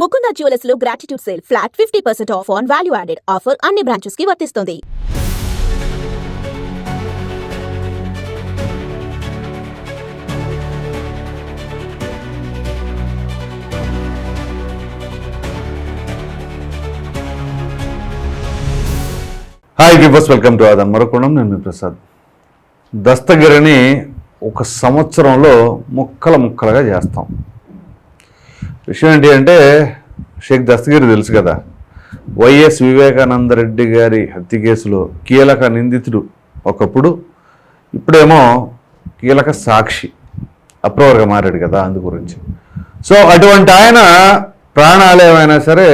Mukunda జ్యువెలర్స్లో gratitude sale flat fifty percent off on value added offer అన్ని బ్రాంచెస్కి వర్తిస్తుంది. Hi givers welcome to ఆదన్ మరొకడం నేను మీ ప్రసాద్. దస్తగిరిని ఒక సంవత్సరంలో ముక్కల ముక్కలుగా చేస్తాం. విషయం ఏంటి అంటే షేక్ దస్తగిరి తెలుసు కదా. వైఎస్ వివేకానంద రెడ్డి గారి హత్య కేసులో కీలక నిందితుడు ఒకప్పుడు ఇప్పుడేమో కీలక సాక్షి అప్రవర్గా మారాడు కదా అందు గురించి. సో అటువంటి ఆయన ప్రాణాలు ఏమైనా సరే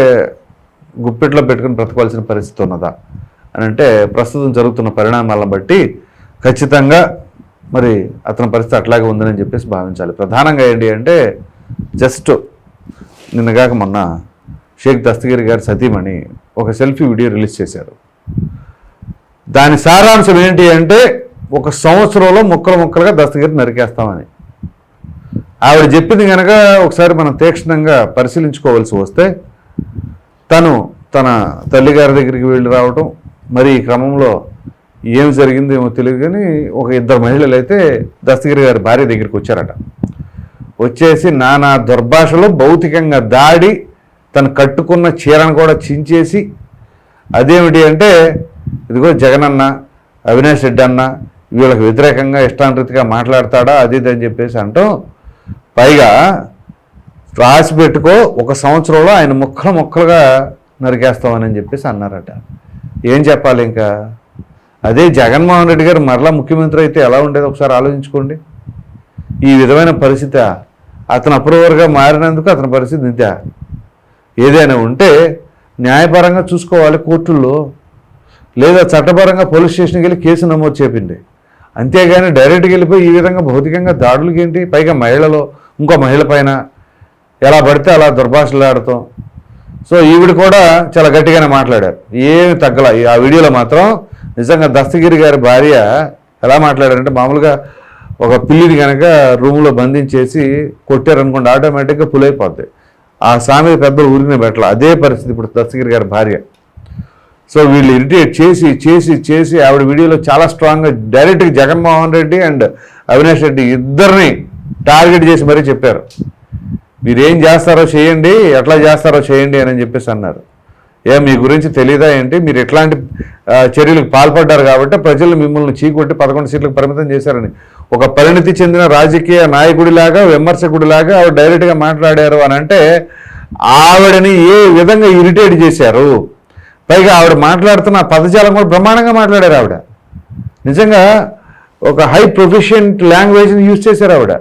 గుప్పెట్లో పెట్టుకుని బ్రతకవలసిన పరిస్థితి ఉన్నదా? అని అంటే ప్రస్తుతం జరుగుతున్న పరిణామాలను బట్టి ఖచ్చితంగా మరి అతని పరిస్థితి అట్లాగే ఉందని చెప్పేసి భావించాలి. ప్రధానంగా ఏంటి అంటే జస్ట్ నిన్నగాక మొన్న షేక్ దస్తగిరి గారి సతీమణి ఒక సెల్ఫీ వీడియో రిలీజ్ చేశారు. దాని సారాంశం ఏంటి అంటే ఒక సంవత్సరంలో ముక్కలు ముక్కలుగా దస్తగిరి నరికేస్తామని. ఆవిడ చెప్పింది కనుక ఒకసారి మనం తీక్షణంగా పరిశీలించుకోవాల్సి వస్తే తను తన తల్లిగారి దగ్గరికి వెళ్ళి రావటం మరి ఈ క్రమంలో ఏం జరిగిందో ఏమో తెలియదు కానీ ఒక ఇద్దరు మహిళలు అయితే దస్తగిరి గారి భార్య దగ్గరికి వచ్చారట. వచ్చేసి నానా దుర్భాషలో భౌతికంగా దాడి తను కట్టుకున్న చీరను కూడా చించేసి అదేమిటి అంటే ఇదిగో జగనన్న అవినాష్ రెడ్డి అన్న వీళ్ళకి వ్యతిరేకంగా ఇష్టానురీతిగా మాట్లాడతాడా అది ఇది అని చెప్పేసి అంటాం పైగా రాసి పెట్టుకో ఒక సంవత్సరంలో ఆయన ముక్కలు ముక్కలుగా నరికేస్తామని చెప్పేసి అన్నారట. ఏం చెప్పాలి ఇంకా? అదే జగన్మోహన్ రెడ్డి గారు మరలా ముఖ్యమంత్రి అయితే ఎలా ఉండేది? ఒకసారి ఆలోచించుకోండి. ఈ విధమైన పరిస్థితి అతను అప్రూవర్గా మారినందుకు అతని పరిస్థితి ఇంతే ఏదైనా ఉంటే న్యాయపరంగా చూసుకోవాలి కోర్టుల్లో లేదా చట్టపరంగా పోలీస్ స్టేషన్కి వెళ్ళి కేసు నమోదు చేపిండి. అంతేగాని డైరెక్ట్గా వెళ్ళిపోయి ఈ విధంగా భౌతికంగా దాడులకి ఏంటి? పైగా మహిళలో ఇంకో మహిళ పైన ఎలా పడితే అలా దుర్భాషలాడతాం సో ఈవిడ కూడా చాలా గట్టిగానే మాట్లాడారు. ఏమి తగ్గల ఆ వీడియోలో మాత్రం నిజంగా దస్తగిరి గారి భార్య ఎలా మాట్లాడారంటే మామూలుగా ఒక పిల్లిని కనుక రూమ్లో బంధించేసి కొట్టారనుకోండి ఆటోమేటిక్గా పులైపోద్ది. ఆ సామెత పెద్దలు ఊరిని పెట్టాలి అదే పరిస్థితి ఇప్పుడు దస్తగిరి గారి భార్య. సో వీళ్ళు ఇరిటేట్ చేసి చేసి చేసి ఆవిడ వీడియోలో చాలా స్ట్రాంగ్గా డైరెక్ట్గా జగన్మోహన్ రెడ్డి అండ్ అవినాష్ రెడ్డి ఇద్దరిని టార్గెట్ చేసి మరీ చెప్పారు. మీరేం చేస్తారో చేయండి ఎట్లా చేస్తారో చేయండి అని చెప్పేసి అన్నారు. ఏ మీ గురించి తెలియదా ఏంటి? మీరు ఎట్లాంటి చర్యలకు పాల్పడ్డారు కాబట్టి ప్రజలు మిమ్మల్ని చీకొట్టి పదకొండు సీట్లకు పరిమితం చేశారని. ఒక పరిణితి చెందిన రాజకీయ నాయకుడిలాగా విమర్శకుడిలాగా ఆవిడ డైరెక్ట్గా మాట్లాడారు అని అంటే ఆవిడని ఏ విధంగా ఇరిటేట్ చేశారు? పైగా ఆవిడ మాట్లాడుతున్న పదజాలం కూడా బ్రహ్మాండంగా మాట్లాడారు ఆవిడ. నిజంగా ఒక హై ప్రొఫిషియంట్ లాంగ్వేజ్ని యూజ్ చేశారు ఆవిడ.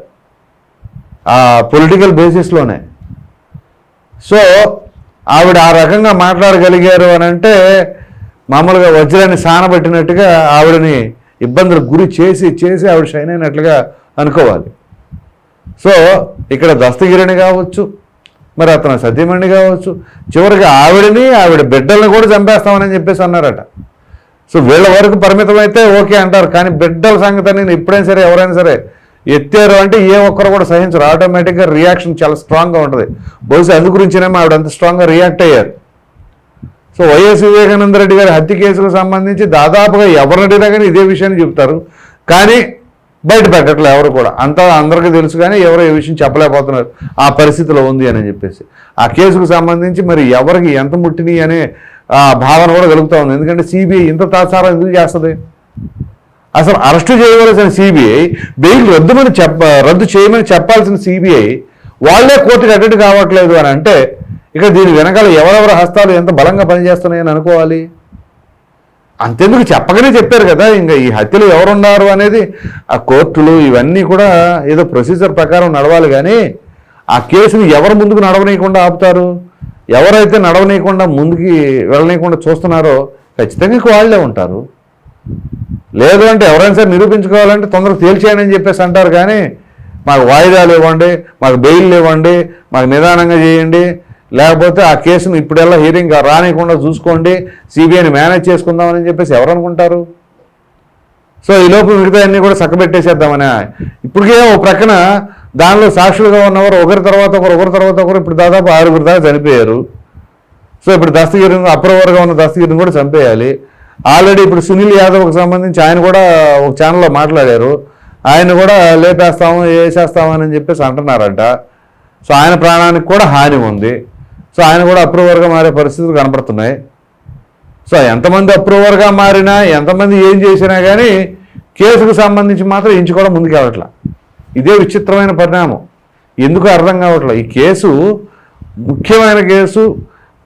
ఆ పొలిటికల్ బేసిస్లోనే సో ఆవిడ ఆ రకంగా మాట్లాడగలిగారు అని అంటే మామూలుగా వజ్రాన్ని సానబట్టినట్టుగా ఆవిడని ఇబ్బందులకు గురి చేసి చేసి ఆవిడ షైన్ అయినట్లుగా అనుకోవాలి. సో ఇక్కడ దస్తగిరిని కావచ్చు మరి అతను సతీమణి కావచ్చు చివరికి ఆవిడని ఆవిడ బిడ్డల్ని కూడా చంపేస్తామని చెప్పేసి అన్నారట. సో వీళ్ళ వరకు పరిమితమైతే ఓకే అంటారు కానీ బిడ్డల సంగతి నేను ఎప్పుడైనా సరే ఎవరైనా సరే ఎత్తారు అంటే ఏ ఒక్కరు కూడా సహించరు. ఆటోమేటిక్గా రియాక్షన్ చాలా స్ట్రాంగ్గా ఉంటుంది. బహుశా అందు గురించినేమో ఆవిడ అంత స్ట్రాంగ్గా రియాక్ట్ అయ్యారు. సో వైఎస్ వివేకానంద రెడ్డి గారి హత్య కేసుకు సంబంధించి దాదాపుగా ఎవరినడినా కానీ ఇదే విషయాన్ని చెప్తారు. కానీ బయట పెట్టట్లే ఎవరు కూడా. అంతా అందరికీ తెలుసు కానీ ఎవరు ఈ విషయం చెప్పలేకపోతున్నారు. ఆ పరిస్థితిలో ఉంది అని చెప్పేసి. ఆ కేసుకు సంబంధించి మరి ఎవరికి ఎంత ముట్టినాయి అనే ఆ భావన కూడా కలుగుతూ ఉంది. ఎందుకంటే సిబిఐ ఇంత తాసారం ఎందుకు చేస్తుంది? అసలు అరెస్టు చేయవలసిన సిబిఐ బెయిల్ రద్దుమని చెప్ప రద్దు చేయమని చెప్పాల్సిన సిబిఐ వాళ్ళే కోర్టుకు అటెండ్ కావట్లేదు అని అంటే ఇక దీని వెనకాల ఎవరెవరి హస్తాలు ఎంత బలంగా పనిచేస్తున్నాయని అనుకోవాలి? అంతెందుకు చెప్పగానే చెప్పారు కదా ఇంకా ఈ హత్యలు ఎవరున్నారు అనేది ఆ కోర్టులు ఇవన్నీ కూడా ఏదో ప్రొసీజర్ ప్రకారం నడవాలి కానీ ఆ కేసుని ఎవరు ముందుకు నడవనీయకుండా ఆపుతారు? ఎవరైతే నడవనీయకుండా ముందుకి వెళ్ళనీయకుండా చూస్తున్నారో ఖచ్చితంగా వాళ్ళే ఉంటారు. లేదు అంటే ఎవరైనా సరే నిరూపించుకోవాలంటే తొందరగా తేల్చేయండి అని చెప్పేసి అంటారు కానీ మాకు వాయిదాలు ఇవ్వండి మాకు బెయిల్ ఇవ్వండి మాకు నిదానంగా చేయండి లేకపోతే ఆ కేసును ఇప్పుడెల్లా హీరింగ్ రానియకుండా చూసుకోండి సిబిఐని మేనేజ్ చేసుకుందామని చెప్పేసి ఎవరు అనుకుంటారు? సో ఈ లోపు మిగతా అన్నీ కూడా చక్కబెట్టేసేద్దామని. ఇప్పటికే ఓ ప్రక్కన దానిలో సాక్షులుగా ఉన్నవారు ఒకరి తర్వాత ఒకరు ఒకరి తర్వాత ఒకరు ఇప్పుడు దాదాపు ఆరుగురు దాకా చనిపోయారు. సో ఇప్పుడు దస్తగిరిని అప్రవర్గా ఉన్న దస్తగిరిని కూడా చంపేయాలి. ఆల్రెడీ ఇప్పుడు సునీల్ యాదవ్కి సంబంధించి ఆయన కూడా ఒక ఛానల్లో మాట్లాడారు. ఆయన కూడా లేపేస్తాము వేసేస్తామని చెప్పేసి అంటున్నారంట. సో ఆయన ప్రాణానికి కూడా హాని ఉంది. సో ఆయన కూడా అప్రూవర్గా మారే పరిస్థితులు కనపడుతున్నాయి సో ఎంతమంది అప్రూవర్గా మారినా ఎంతమంది ఏం చేసినా కానీ కేసుకు సంబంధించి మాత్రం ఇంచు కూడా ముందుకు వెళ్ళట్లా ఇదే విచిత్రమైన పరిణామం. ఎందుకు అర్థం కావట్లేదు ఈ కేసు ముఖ్యమైన కేసు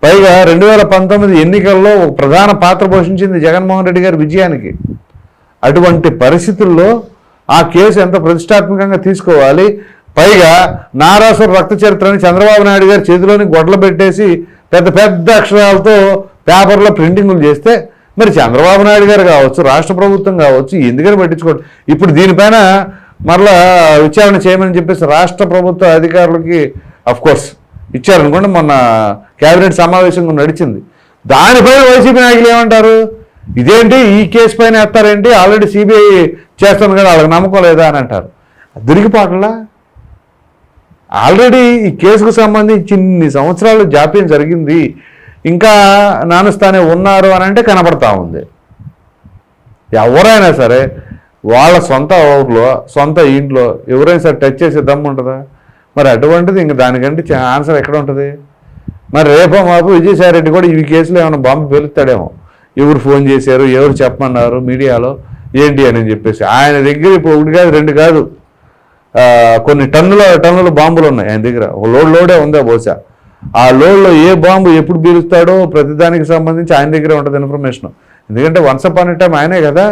పైగా రెండు వేల పంతొమ్మిది ఎన్నికల్లో ఒక ప్రధాన పాత్ర పోషించింది జగన్మోహన్ రెడ్డి గారి విజయానికి. అటువంటి పరిస్థితుల్లో ఆ కేసు ఎంత ప్రతిష్టాత్మకంగా తీసుకోవాలి? పైగా నారాసుర రక్త చరిత్రని చంద్రబాబు నాయుడు గారి చేతిలోని గొడ్లు పెట్టేసి పెద్ద పెద్ద అక్షరాలతో పేపర్లో ప్రింటింగులు చేస్తే మరి చంద్రబాబు నాయుడు గారు కావచ్చు రాష్ట్ర ప్రభుత్వం కావచ్చు ఎందుకని పట్టించుకోండి ఇప్పుడు దీనిపైన మరలా విచారణ చేయమని చెప్పేసి రాష్ట్ర ప్రభుత్వ అధికారులకి అఫ్కోర్స్ ఇచ్చారనుకోండి మొన్న కేబినెట్ సమావేశం కూడా నడిచింది. దానిపైన వైసీపీ నాయకులు ఏమంటారు? ఇదేంటి ఈ కేసు పైన ఎత్తారేంటి ఆల్రెడీ సిబిఐ చేస్తాను కదా వాళ్ళకి నమ్మకం లేదా అని అంటారు. దొరికిపోవట్లా? ఆల్రెడీ ఈ కేసుకు సంబంధించి ఇన్ని సంవత్సరాలు జాప్యం జరిగింది. ఇంకా నానుస్తానే ఉన్నారు అని అంటే కనబడతా ఉంది. ఎవరైనా సరే వాళ్ళ సొంత ఊర్లో సొంత ఇంట్లో ఎవరైనా సరే టచ్ చేసే దమ్ము ఉంటుందా? మరి అటువంటిది ఇంక దానికంటే చా- ఆన్సర్ ఎక్కడ ఉంటుంది? మరి రేపో మాపు విజయసాయి రెడ్డి కూడా ఈ కేసులో ఏమైనా బాంబు పెలుస్తాడేమో. ఎవరు ఫోన్ చేశారు ఎవరు చెప్పమన్నారు మీడియాలో? ఏంటి అని చెప్పేసి. ఆయన దగ్గర ఇప్పుడు ఒకటి కాదు రెండు కాదు. కొన్ని టన్నుల టన్నుల బాంబులు ఉన్నాయి ఆయన దగ్గర. ఒక లోడ్ లోడే ఉందా బహుశా? ఆ లోడ్లో ఏ బాంబు ఎప్పుడు పీలుస్తాడో ప్రతిదానికి సంబంధించి ఆయన దగ్గరే ఉంటుంది ఇన్ఫర్మేషన్. ఎందుకంటే వన్స్ అపాన్ టైం ఆయనే కదా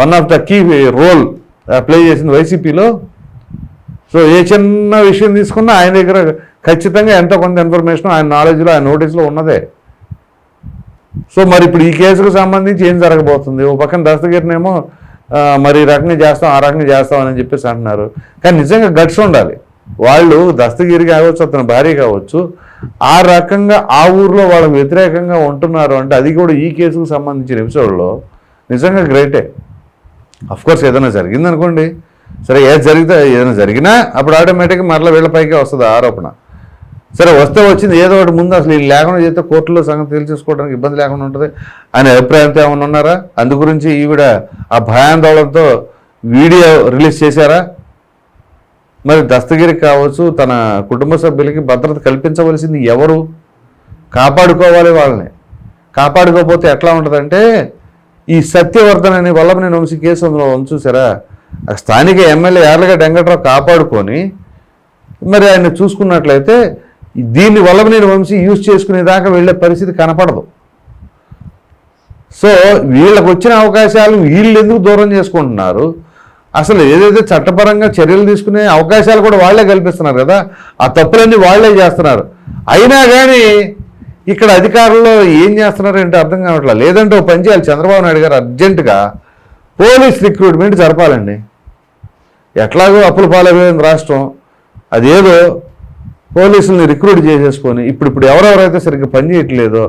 one of the key role play చేసింది వైసీపీలో. సో ఏ చిన్న విషయం తీసుకున్నా ఆయన దగ్గర ఖచ్చితంగా ఎంతో కొంత ఇన్ఫర్మేషన్ ఆయన నాలెడ్జ్లో ఆయన నోటీస్లో ఉన్నదే. సో మరి ఇప్పుడు ఈ కేసుకు సంబంధించి ఏం జరగబోతుంది? ఓ పక్కన దస్తగిరినేమో మరి ఈ రకంగా చేస్తాం ఆ రకంగా చేస్తాం అని చెప్పేసి అంటున్నారు. కానీ నిజంగా గట్స్ ఉండాలి. వాళ్ళు దస్తగిరి కావచ్చు అతని భార్య కావచ్చు ఆ రకంగా ఆ ఊర్లో వాళ్ళకి వ్యతిరేకంగా ఉంటున్నారు అంటే అది కూడా ఈ కేసుకు సంబంధించిన ఎపిసోడ్లో నిజంగా గ్రేటే. అఫ్కోర్స్ ఏదైనా జరిగిందనుకోండి. సరే ఏది జరిగితే ఏదైనా జరిగినా అప్పుడు ఆటోమేటిక్గా మరలా వీళ్ళపైకే వస్తుంది ఆరోపణ. సరే వస్తే వచ్చింది ఏదో ఒకటి ముందు అసలు ఈ లేకుండా చేస్తే కోర్టులో సంగతి తెలిసేసుకోవడానికి ఇబ్బంది లేకుండా ఉంటుంది. అనే అభిప్రాయంతో ఏమైనా ఉన్నారా? అందు గురించి ఈవిడ ఆ భయాందోళనతో వీడియో రిలీజ్ చేశారా? మరి దస్తగిరి కావచ్చు తన కుటుంబ సభ్యులకి భద్రత కల్పించవలసింది ఎవరు? కాపాడుకోవాలి వాళ్ళని. కాపాడుకోకపోతే ఎట్లా ఉంటుందంటే ఈ సత్యవర్ధన్ అనే వల్లభనేని వంశీ కేసు అందులో ఉంది చూసారా? ఆ స్థానిక ఎమ్మెల్యే యార్లగడ్డ వెంకట్రావు కాపాడుకొని మరి ఆయన చూసుకున్నట్లయితే దీన్ని వల్లభనేని వంశీ యూజ్ చేసుకునేదాకా వెళ్ళే పరిస్థితి కనపడదు. సో వీళ్ళకు వచ్చిన అవకాశాలు వీళ్ళు ఎందుకు దూరం చేసుకుంటున్నారు? అసలు ఏదైతే చట్టపరంగా చర్యలు తీసుకునే అవకాశాలు కూడా వాళ్ళే కల్పిస్తున్నారు కదా ఆ తప్పులన్నీ వాళ్ళే చేస్తున్నారు. అయినా కానీ ఇక్కడ అధికారులు ఏం చేస్తున్నారు ఏంటో అర్థం కావట్లేదు లేదంటే ఓ పని చేయాలి. చంద్రబాబు నాయుడు గారు అర్జెంటుగా పోలీస్ రిక్రూట్మెంట్ జరపాలండి. ఎట్లాగో అప్పుల పాలైపోయింది రాష్ట్రం. అదేదో పోలీసుల్ని రిక్రూట్ చేసేసుకొని ఇప్పుడు ఇప్పుడు ఎవరెవరైతే సరిగ్గా పని చేయట్లేదో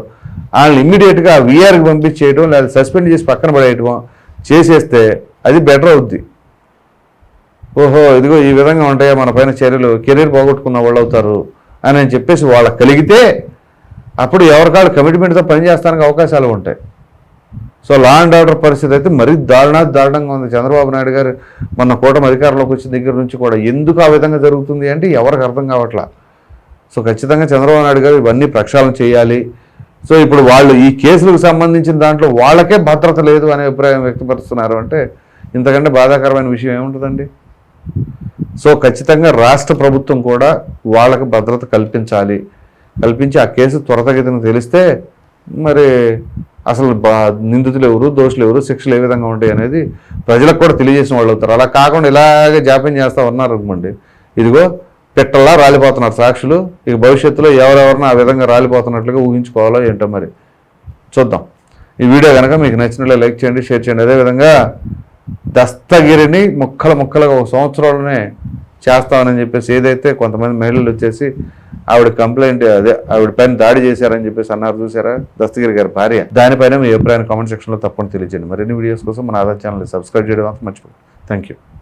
వాళ్ళని ఇమ్మీడియట్గా వీఆర్కి పంపించేయటం లేదా సస్పెండ్ చేసి పక్కన పడేయటం చేసేస్తే అది బెటర్ అవుద్ది. ఓహో ఇదిగో ఈ విధంగా ఉంటాయా మన పైన చర్యలు? కెరీర్ పోగొట్టుకున్న వాళ్ళు అవుతారు అని అని చెప్పేసి వాళ్ళకి కలిగితే అప్పుడు ఎవరికాళ్ళు కమిట్మెంట్తో పనిచేస్తానికి అవకాశాలు ఉంటాయి. సో లా అండ్ ఆర్డర్ పరిస్థితి అయితే మరీ దారుణా దారుణంగా ఉంది. చంద్రబాబు నాయుడు గారు మొన్న కూటమి అధికారంలోకి వచ్చిన దగ్గర నుంచి కూడా ఎందుకు ఆ విధంగా జరుగుతుంది అంటే ఎవరికి అర్థం కావట్లా? సో ఖచ్చితంగా చంద్రబాబు నాయుడు గారు ఇవన్నీ ప్రక్షాళన చేయాలి. సో ఇప్పుడు వాళ్ళు ఈ కేసులకు సంబంధించిన దాంట్లో వాళ్ళకే భద్రత లేదు అనే అభిప్రాయం వ్యక్తపరుస్తున్నారు అంటే ఇంతకంటే బాధాకరమైన విషయం ఏముంటుందండి? సో ఖచ్చితంగా రాష్ట్ర ప్రభుత్వం కూడా వాళ్ళకి భద్రత కల్పించాలి. కల్పించి ఆ కేసు త్వరతగతిన తెలిస్తే మరి అసలు బా నిందితులు ఎవరు దోషులు ఎవరు శిక్షలు ఏ విధంగా ఉంటాయి అనేది ప్రజలకు కూడా తెలియజేసిన వాళ్ళు అవుతారు. అలా కాకుండా ఇలాగే జాప్యం చేస్తూ ఉన్నారు అనుకోండి ఇదిగో పిట్టల్లా రాలిపోతున్నారు సాక్షులు. ఇక భవిష్యత్తులో ఎవరెవరిని ఆ విధంగా రాలిపోతున్నట్లుగా ఊహించుకోవాలో ఏంటో మరి చూద్దాం. ఈ వీడియో కనుక మీకు నచ్చినట్లే లైక్ చేయండి షేర్ చేయండి. అదేవిధంగా దస్తగిరిని ముక్కల ముక్కలుగా ఒక సంవత్సరంలోనే చేస్తామని చెప్పేసి ఏదైతే కొంతమంది మహిళలు వచ్చేసి ఆవిడ కంప్లైంట్ అదే ఆవిడ పైన దాడి చేశారని చెప్పేసి అన్నారు చూసారా దస్తగిరి గారి భార్య. దానిపైన మీ అభిప్రాయాన్ని కామెంట్ సెక్షన్లో తప్పని తెలియజేయండి. మరిన్ని వీడియోస్ కోసం మన ఆధార్ ఛానల్ సబ్స్క్రైబ్ చేయడం మాత్రం మర్చిపోండి థ్యాంక్ యూ